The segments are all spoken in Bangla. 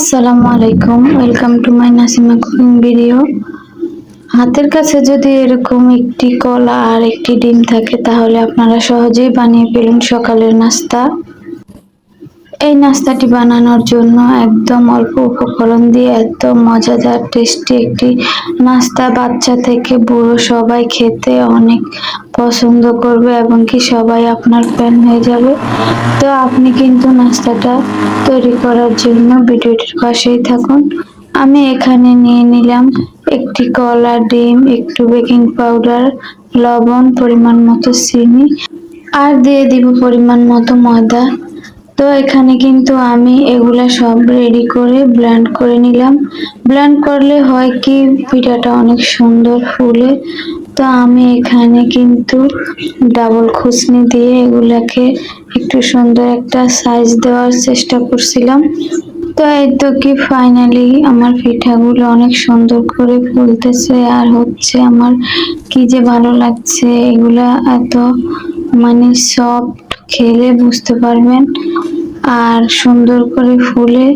আসসালামু আলাইকুম। Welcome to my Nasima cooking video হাতের কাছে যদি এরকম একটি কলা আর একটি ডিম থাকে, তাহলে আপনারা সহজেই বানিয়ে পেলেন সকালের নাস্তা। এই নাস্তাটি বানানোর জন্য একদম অল্প উপকরণ দিয়ে এত মজাদার, টেস্টি একটি নাস্তা বাচ্চা থেকে বুড়ো সবাই খেতে অনেক পছন্দ করবে এবং কি সবাই আপনার ফ্যান হয়ে যাবে। তো আপনি কিন্তু নাস্তাটা তৈরি করার জন্য ভিডিওটির পাশেই থাকুন। আমি এখানে নিয়ে নিলাম একটি কলা ডিম, একটু বেকিং পাউডার, লবণ, পরিমাণ মতো চিনি, আর দিয়ে দিব পরিমাণ মতো ময়দা। তো এখানে কিন্তু আমি এগুলা সব রেডি করে ব্লেন্ড করে নিলাম। ব্লেন্ড করলে হয় কি, পিঠাটা অনেক সুন্দর ফুলে। তো আমি এখানে কিন্তু ডাবল খুসনি দিয়ে এগুলাকে একটু সুন্দর একটা সাইজ দেওয়ার চেষ্টা করছিলাম। তো এই তো কি ফাইনালি আমার পিঠাগুলো অনেক সুন্দর করে ফুলতেছে আর হচ্ছে আমার কি যে ভালো লাগছে, এগুলা এত মানে সফট খেলে বুঝতে পারবেন। আর সুন্দর করে ফুলে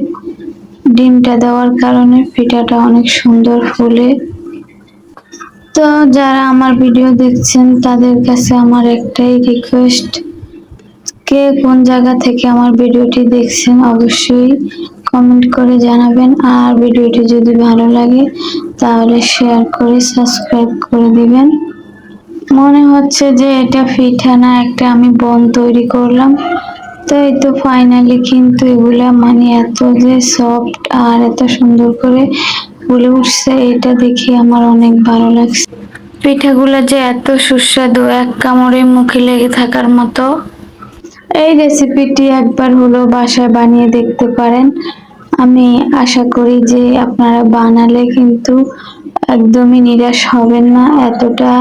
ডিমটা দেওয়ার কারণে পিঠাটা অনেক সুন্দর ফুলে। তো যারা আমার ভিডিও দেখছেন, তাদের কাছে আমার একটাই রিকোয়েস্ট কে কোন জায়গা থেকে আমার ভিডিওটি দেখছেন অবশ্যই কমেন্ট করে জানাবেন। আর ভিডিওটি যদি ভালো লাগে, তাহলে শেয়ার করে সাবস্ক্রাইব করে দিবেন। মনে হচ্ছে যে এটা পিঠা না একটা আমি বন তৈরি করলাম। তো এই তো ফাইনালি কিন্তু এগুলা মানে এত যে সফট আর এত সুন্দর করে ফুলে উঠছে, এটা দেখে আমার অনেক ভালো লাগছে। পিঠাগুলো যে এত সুস্বাদু, এক কামড়ে মুখে লেগে থাকার মতো। এই রেসিপিটি একবার হলো বাসায় বানিয়ে দেখতে পারেন। আমি আশা করি যে আপনারা বানালে কিন্তু একদমই নিরাশ হবেন না, এতটা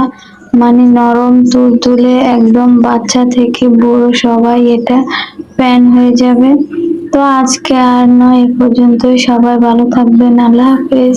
মানে নরম তুলতুলে একদম বাচ্চা থেকে বুড়ো সবাই এটা প্যান হয়ে যাবে। তো আজকে আর নয়, এ পর্যন্তই। সবাই ভালো থাকবেন। আল্লাহ হাফেজ।